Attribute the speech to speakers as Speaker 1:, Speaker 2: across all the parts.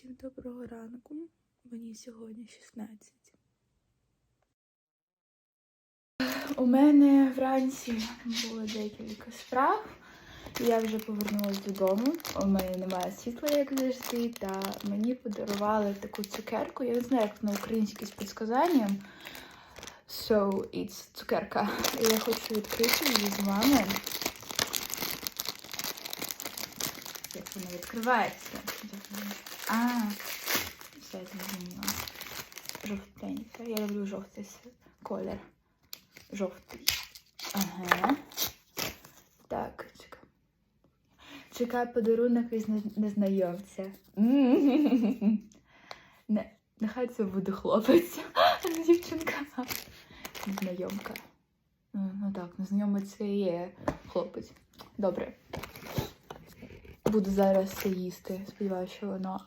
Speaker 1: Всім доброго ранку. Мені сьогодні 16. У мене вранці було декілька справ. Я вже повернулася додому. У мене немає світла, як завжди, та мені подарували таку цукерку. Я не знаю, як на українській з підсказанням. So, it's цукерка. І я хочу відкрити її з вами. Як вона відкривається? А, все зрозуміла. Жовтенька. Я люблю жовтий колір. Жовтий. Ага. Так, чекай. Чекай подарунок від незнайомця. Не, нехай це буде хлопець, дівчинка. Незнайомка. Ну, ну так, незнайомець це є хлопець. Добре. Буду зараз це їсти. Сподіваюся, що воно.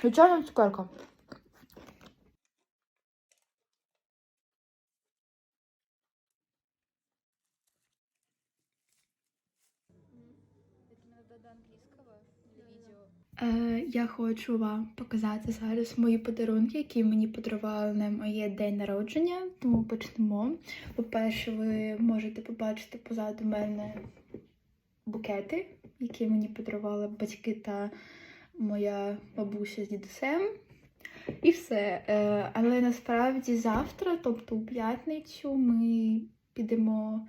Speaker 1: Звичайно, цукерка. Е, я хочу вам показати зараз мої подарунки, які мені подарували на моє день народження. Тому почнемо. По-перше, ви можете побачити позаду мене букети, які мені подарували батьки та моя бабуся з дідусем. І все. Е, Але насправді завтра, тобто у п'ятницю, ми підемо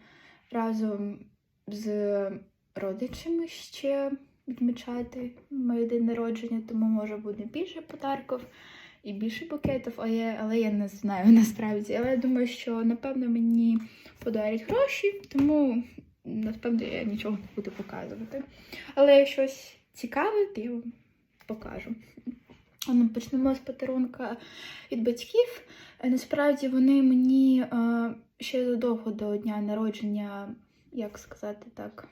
Speaker 1: разом з родичами ще відмічати моє день народження, тому може буде більше подарків і більше букетів, а я, але я не знаю насправді. Але я думаю, що напевно мені подарять гроші, тому насправді я нічого не буду показувати. Але щось цікаве, то я вам покажу. Ну, почнемо з подарунка від батьків. Е, Насправді вони мені е, ще задовго до дня народження, як сказати так,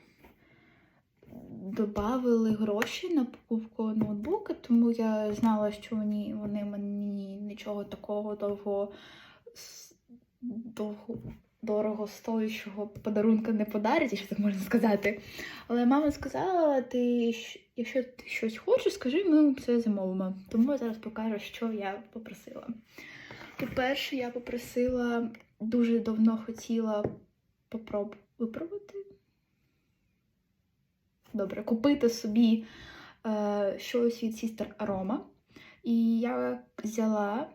Speaker 1: додавали гроші на покупку ноутбука, тому я знала, що вони, вони мені нічого такого довго, довго дорого стоючого подарунка не подарять, якщо так можна сказати. Але мама сказала, ти, якщо ти щось хочеш, скажи, ми все замовимо. Тому я зараз покажу, що я попросила. По-перше, я попросила, дуже давно хотіла попроб... випробувати. Добре, купити собі е, щось від Sister Aroma. І я взяла,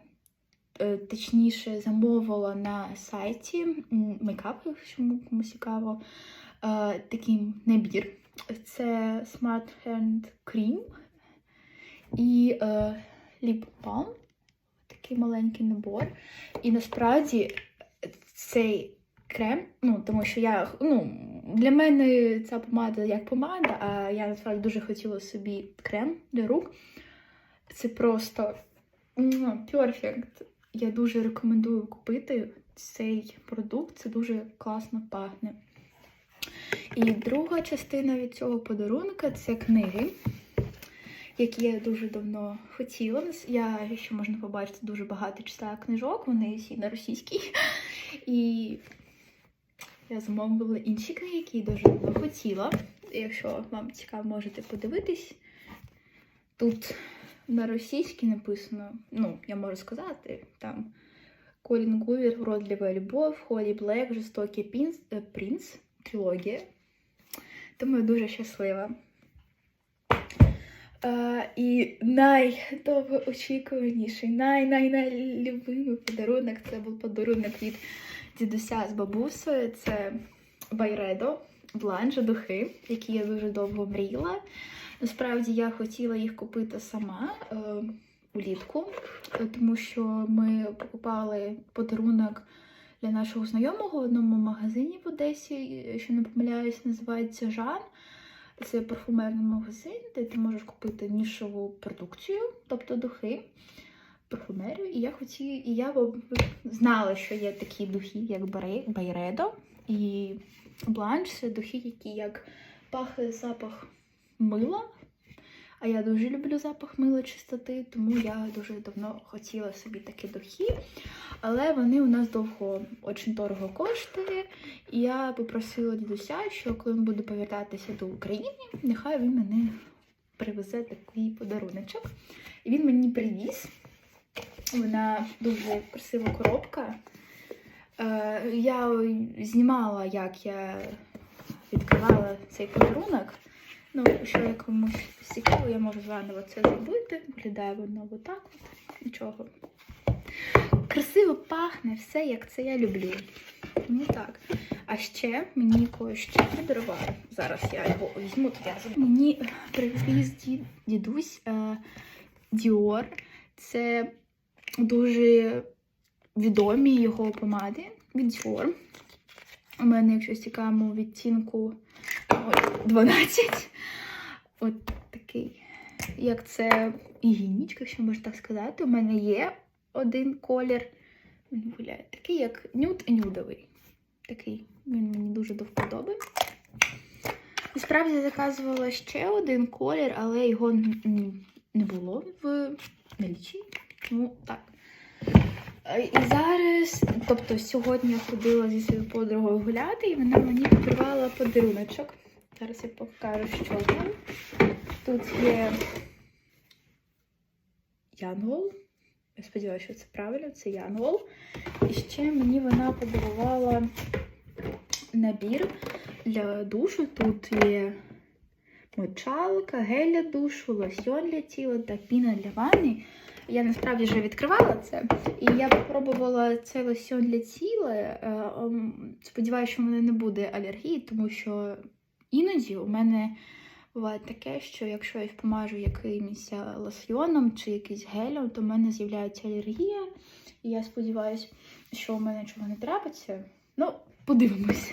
Speaker 1: точніше, замовила на сайті мейкап, якщо комусь цікаво, е, такий набір. Це Smart Hand Cream і е, Lip Balm. Такий маленький набор. І насправді цей крем, ну, тому що я, ну, для мене ця помада як помада, а я насправді дуже хотіла собі крем для рук. Це просто ну, перфект. Я дуже рекомендую купити цей продукт, це дуже класно пахне. І друга частина від цього подарунка це книги, які я дуже давно хотіла. Я, що можна побачити, дуже багато читаю книжок, вони всі на російській. І я замовила інші книги, які дуже давно хотіла. Якщо вам цікаво, можете подивитись. Тут на російській написано, ну, я можу сказати, там Колін Гувер, Вродлива любов, Холі Блек, Жорстокий Пінс, е, принц, трилогія. Тому я дуже щаслива. Е, і найдовгоочікуваніший, най-най-найлюбимий подарунок це був подарунок від дідуся з бабусею. Це Байредо, бланж, духи, які я дуже довго мріяла. Насправді я хотіла їх купити сама е, улітку, е, тому що ми покупали подарунок для нашого знайомого в одному магазині в Одесі, якщо не помиляюсь, називається Жан. Це парфумерний магазин, де ти можеш купити нішову продукцію, тобто духи, парфумерію. І я хотіла, і я знала, що є такі духи, як Байредо і Бланш. Це духи, які як пахне запах мила, А я дуже люблю запах мила чистоти, тому я дуже давно хотіла собі такі духи. Але вони у нас довго очень дорого коштує. І я попросила дідуся, що коли він буде повертатися до України, нехай він мене привезе такий подаруночок. І він мені привіз. Вона дуже красива коробка. Е, я знімала, як я відкривала цей подарунок. Ну, якщо я комусь цікаво, я можу заново це зробити. Виглядає воно отак от. Нічого. Красиво пахне, все як це я люблю. Ну так. А ще мені кое-що подарували. Зараз я його візьму тут я забуду. Мені привіз дідусь е, Dior. Це дуже відомі його помади від Dior. У мене, якщо цікаво, відтінку 12. От такий, як це гігієнічка, якщо можна так сказати. У мене є один колір. Він гуляє такий, як нюд нюдовий. Такий. Він мені дуже до вподоби. Насправді заказувала ще один колір, але його не було в налічі. Тому так. І зараз, тобто сьогодні я ходила зі своєю подругою гуляти, і вона мені подарувала подаруночок. Зараз я покажу, що там. Тут є янгол. Я сподіваюся, що це правильно, це янгол. І ще мені вона подарувала набір для душу. Тут є мочалка, гель для душу, лосьон для тіла та піна для ванни. Я насправді вже відкривала це. І я спробувала цей лосьон для тіла. Е, ем, Сподіваюся, що в мене не буде алергії, тому що іноді у мене буває таке, що якщо я помажу якимось е, лосьйоном чи якимось гелем, то в мене з'являється алергія. І я сподіваюся, що у мене нічого не трапиться. Ну, подивимось.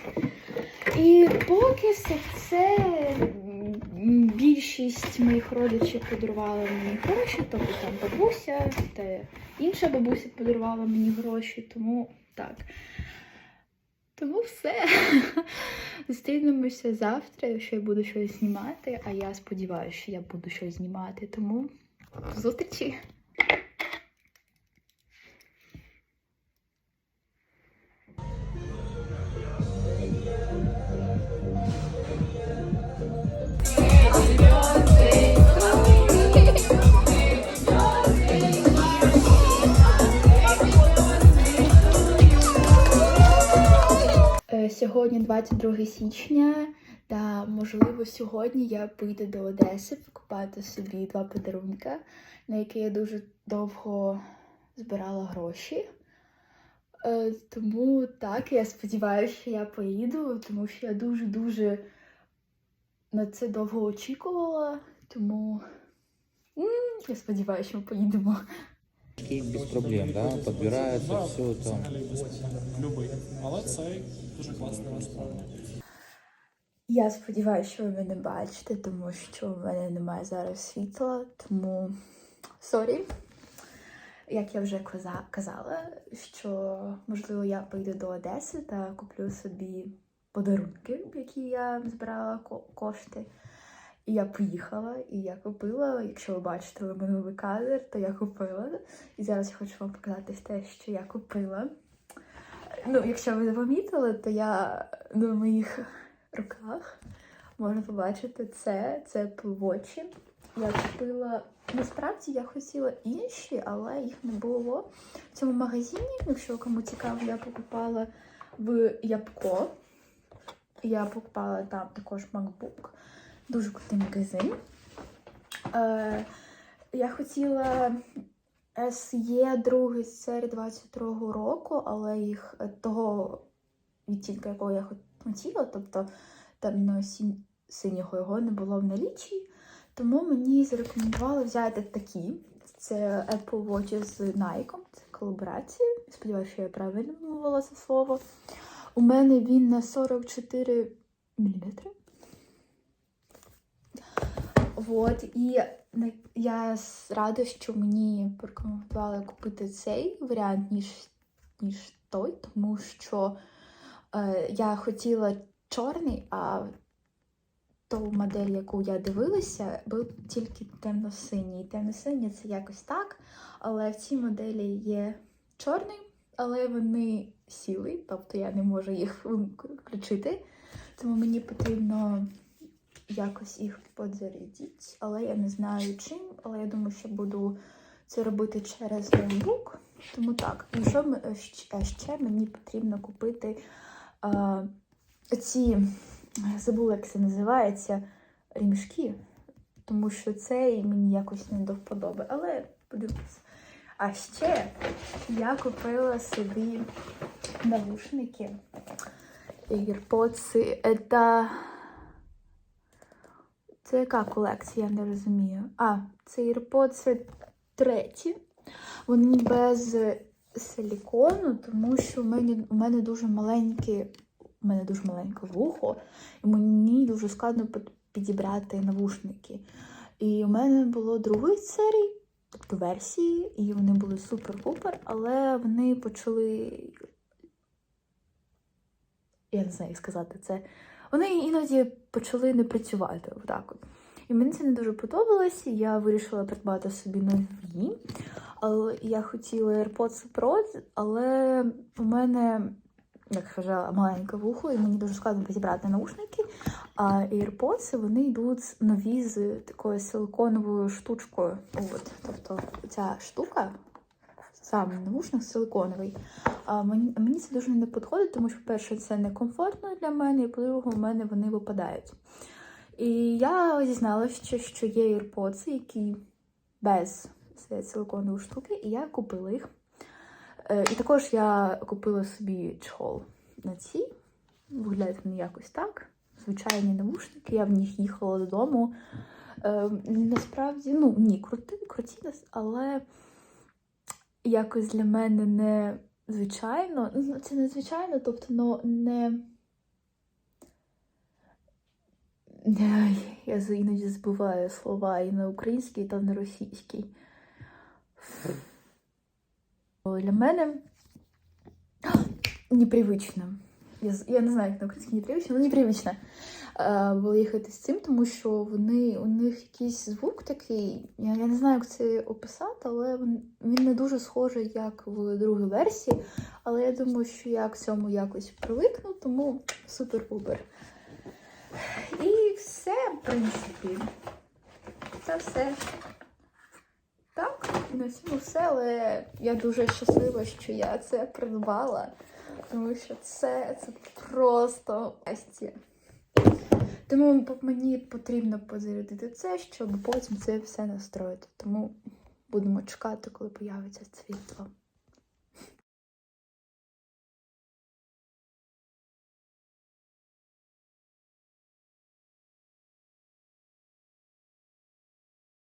Speaker 1: І поки все це більшість моїх родичів подарували мені гроші, тобто там бабуся та інша бабуся подарувала мені гроші, тому так. Тому все. Зустрінемося завтра, якщо я буду щось знімати, а я сподіваюся, що я буду щось знімати. Тому до зустрічі! 22 січня, та можливо сьогодні я поїду до Одеси покупати собі два подарунки, на які я дуже довго збирала гроші. Е, Тому так, я сподіваюся, що я поїду, тому що я дуже-дуже на це довго очікувала. Тому я сподіваюся, що ми поїдемо.
Speaker 2: Такий без проблем, да? Подбирається все там.
Speaker 3: Любий. Але цей дуже класний насправді.
Speaker 1: Я сподіваюся, що ви мене бачите, тому що в мене немає зараз світла, тому сорі. Як я вже казала, що можливо я поїду до Одеси та куплю собі подарунки, які я збирала кошти. І я поїхала, і я купила. Якщо ви бачите минулий кадр, то я купила. І зараз я хочу вам показати те, що я купила. Ну, якщо ви помітили, то я на моїх руках можна побачити це, це пливочі. Я купила. Насправді я хотіла інші, але їх не було в цьому магазині. Якщо кому цікаво, я покупала в Ябко. Я покупала там також MacBook. Дуже крутий магазин. Е, я хотіла SE другий серії 22 року, але їх е, того відтінка, якого я хотіла, тобто темно синього його не було в налічі. Тому мені зарекомендували взяти такі. Це Apple Watch з Nike, це колаборація. Сподіваюся, що я правильно вимовила це слово. У мене він на 44 мм. Вот, і я рада, що мені порекомендували купити цей варіант, ніж, ніж той, тому що е, я хотіла чорний, а ту модель, яку я дивилася, був тільки темно-синій. Темно-синій це якось так, але в цій моделі є чорний, але вони сіли, тобто я не можу їх включити. Тому мені потрібно якось їх подзарядити, але я не знаю чим. Але я думаю, що буду це робити через ноутбук. Тому так. І що ми- щ- а ще мені потрібно купити а, ці, забула, як це називається, рімшки. Тому що це мені якось не до вподоби. Але подивимось. А ще я купила собі навушники. AirPods. Это... Це яка колекція, я не розумію. А, це AirPods треті. Вони без силікону, тому що у мене, у мене дуже маленьке, у мене дуже маленьке вухо, і мені дуже складно підібрати навушники. І у мене було другої серії, тобто версії, і вони були супер-пупер, але вони почали. Я не знаю, як сказати це. Вони іноді почали не працювати отак. От. І мені це не дуже подобалось. Я вирішила придбати собі нові. Але я хотіла AirPods Pro, але у мене, як казала, маленьке вухо, і мені дуже складно підібрати наушники. А AirPods вони йдуть нові з такою силиконовою штучкою. От, тобто ця штука, сам наушник силиконовий. А мені, мені це дуже не підходить, тому що, перше, це некомфортно для мене, і по-друге, у мене вони випадають. І я дізналася, що, є AirPods, які без силиконової штуки, і я купила їх. Е, І також я купила собі чохол на ці. Виглядають вони якось так. Звичайні навушники, я в них їхала додому. Е, насправді, ну ні, круті, круті, але якось для мене не звичайно. Ну, Це не звичайно, тобто ну, не. Я іноді збиваю слова і на українській, та на російській. Для мене непривично. Я, не знаю, як на українській непривично, але непривично е, було їхати з цим, тому що вони, у них якийсь звук такий. Я, я не знаю, як це описати, але він, він не дуже схожий, як в другій версії. Але я думаю, що я к цьому якось привикну, тому супер-пупер. І все, в принципі. Це все. Так, на цьому все, але я дуже щаслива, що я це придбала, тому що це, це просто щастя. Тому мені потрібно позарядити це, щоб потім це все настроїти. Тому будемо чекати, коли появиться світло.